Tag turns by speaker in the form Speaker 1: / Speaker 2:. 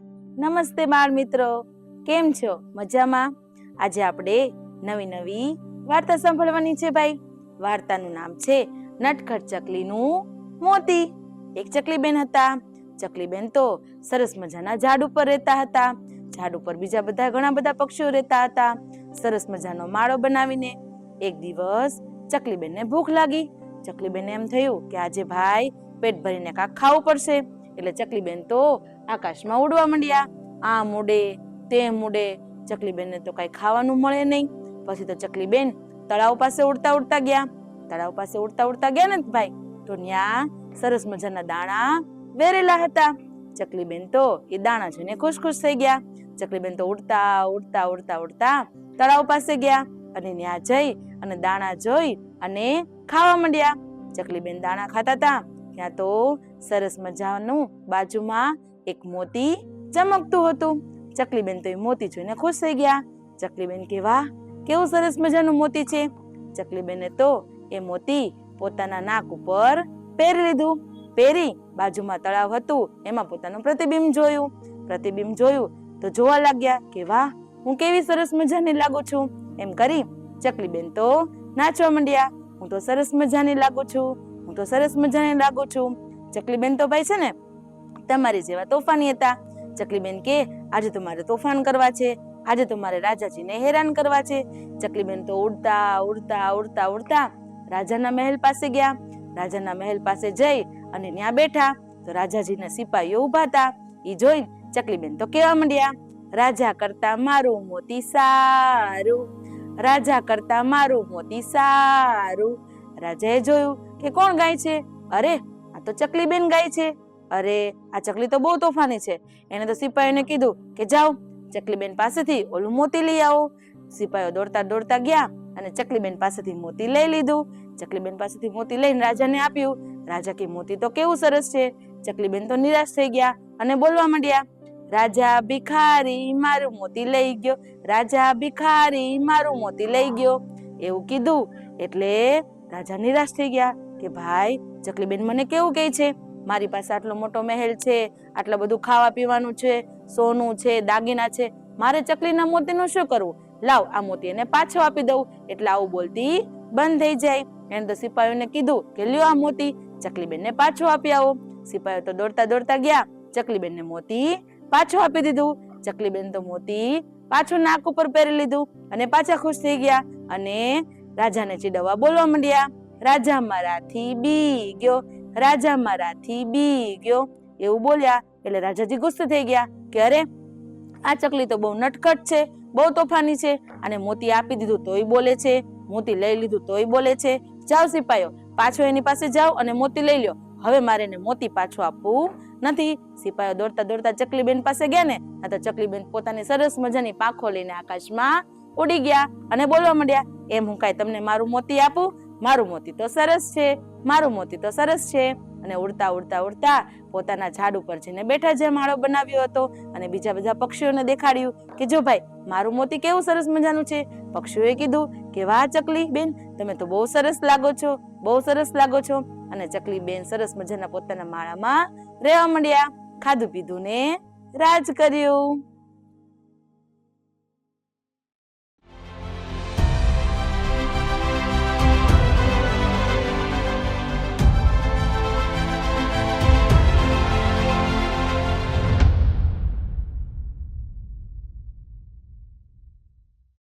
Speaker 1: નમસ્તે બાળ મિત્રો. કેમ છો? મજામાં? આજે આપણે નવી નવી વાર્તા સાંભળવાની છે ભાઈ. વાર્તાનું નામ છે નટખટ ચકલીનું મોતી. એક ચકલીબેન હતા. ચકલીબેન તો સરસ મજાના ઝાડ ઉપર રહેતા હતા. ઝાડ ઉપર બીજા બધા ઘણા બધા પક્ષીઓ રહેતા હતા. સરસ મજાનો માળો બનાવીને એક દિવસ ચકલીબેનને ભૂખ લાગી. ચકલીબેનને એમ થયું કે આજે ભાઈ પેટ ભરીને કાંક ખાવું પડશે. એટલે ચકલીબેન તો આકાશમાં ઉડવા માંડ્યા. આ ઉડે તે ઉડે. ચકલીબેનને તો કઈ ખાવાનું મળે નહીં. પછી તો ચકલીબેન તળાવ પાસે ઉડતા ઉડતા ગયા. તળાવ પાસે ઉડતા ઉડતા ગયા ને ભાઈ. તો ન્યા સરસ મજાના દાણા વેરેલા હતા. ચકલીબેન તો એ દાણા જોઈને ખુશ ખુશ થઈ ગયા. ચકલીબેન તો ઉડતા ઉડતા ઉડતા ઉડતા તળાવ પાસે ગયા અને ન્યા જઈ અને દાણા જોઈ અને ખાવા માંડ્યા. ચકલીબેન દાણા ખાતા હતા ત્યાં તો સરસ મજાનું બાજુમાં એક મોતી ચમકતું હતું. ચકલીબેન તો એ મોતી જોઈને ખુશ થઈ ગયા. ચકલીબેન કે વાહ કેવું સરસ મજાનું મોતી છે. ચકલીબેને તો એ મોતી પોતાના નાક ઉપર પહેરી લીધું. પહેરી બાજુમાં તળાવ હતું, એમાં પોતાનું પ્રતિબિંબ જોયું. પ્રતિબિંબ જોયું તો જોવા લાગ્યા કે વાહ હું કેવી સરસ મજાની લાગુ છું. એમ કરી ચકલીબેન તો નાચવા માંડ્યા. હું તો સરસ મજાની લાગુ છું, હું તો સરસ મજાની લાગુ છું. ચકલીબેન તો ભાઈ છે ને તમારી જેવા તોફાની હતા. ચકલીબેન કે, આજે તો મારે તોફાન કરવા છે. આજે તો મારે રાજાજીને હેરાન કરવા છે. ચકલીબેન તો ઉડતા ઉડતા ઉડતા ઉડતા રાજાના મહેલ પાસે ગયા. રાજાના મહેલ પાસે જઈ અને ત્યાં બેઠા તો રાજાજીના સિપાહીઓ ઊભા હતા. એ જોઈ ચકલીબેન તો કેવા માંડ્યા, રાજા કરતા મારું મોતી સારું. રાજા કરતા મારું મોતી સારું. રાજાએ જોયું કે કોણ ગાય છે? અરે, આ તો ચકલીબેન ગાય છે. અરે, આ ચકલી તો બહુ તોફાની છે. એને તો સિપાહીઓને કીધું કે જાઓ, ચકલીબેન પાસેથી ઓલું મોતી લઈ આવો. સિપાહીઓ દોડતા દોડતા ગયા અને ચકલીબેન પાસેથી મોતી લઈ લીધું. ચકલીબેન પાસેથી મોતી લઈને રાજાને આપ્યું. રાજા કે, મોતી તો કેવું સરસ છે? ચકલીબેન તો નિરાશ થઈ ગયા અને બોલવા માંડ્યા, રાજા ભિખારી મારું મોતી લઈ ગયો. રાજા ભિખારી મારું મોતી લઈ ગયો. એવું કીધું એટલે રાજા નિરાશ થઈ ગયા કે, ભાઈ, ચકલીબેન મને કેવું કહે છે? મારી પાસે આટલો મોટો મહેલ છે, આટલું બધું ખાવા પીવાનું છે, સોનું છે, દાગીના છે. મારે ચકલીના મોતીનું શું કરવું? લાવ આ મોતી એને પાછો આપી દઉં. એટલે આવું બોલતી બંધ થઈ જાય. એને તો સિપાહીઓને કીધું કે લ્યો આ મોતી, ચકલીબેનને પાછો આપી આવો. સિપાહીઓ તો દોડતા દોડતા ગયા. ચકલીબેનને મોતી પાછો આપી દીધું. ચકલીબેન તો મોતી પાછું નાક ઉપર પહેરી લીધું અને પાછા ખુશ થઈ ગયા અને રાજાને ચીડવવા બોલવા માંડ્યા. રાજા મારાથી બી ગયો. રાજા મારાથી બી ગયો. એવું બોલ્યા, એટલે રાજાજી ગુસ્સે થઈ ગયા કે અરે, આ ચકલી તો બહુ નટખટ છે, બહુ તોફાની છે અને મોતી આપી દીધું તોય બોલે છે, મોતી લઈ લીધું તોય બોલે છે. જાઓ સિપાહીઓ પાછો એની પાસે જાઓ અને મોતી લઈ લ્યો. હવે મારે એને મોતી પાછું આપવું નથી. સિપાહીઓ દોડતા દોડતા ચકલીબેન પાસે ગયા ને, આ તો ચકલીબેન પોતાની સરસ મજાની પાંખો લઈને આકાશમાં ઉડી ગયા અને બોલવા માંડ્યા, એમ હું કાંઈ તમને મારું મોતી આપું? મારું મોતી તો સરસ છે, મારું મોતી તો સરસ છે. અને ઉડતા ઉડતા ઉડતા પોતાના ઝાડ ઉપર જઈને બેઠા જે માળો બનાવ્યો હતો અને બીજા બધા પક્ષીઓને દેખાડ્યું કે જો ભાઈ, મારું મોતી કેવું સરસ મજાનું છે? પક્ષીઓએ કીધું કે, વાહ, ચકલી બેન, તમે તો બહુ સરસ લાગો છો, બહુ સરસ લાગો છો. અને ચકલી બેન સરસ મજાના પોતાના માળામાં રહેવા માંડ્યા, ખાધું પીધું ને રાજ કર્યું.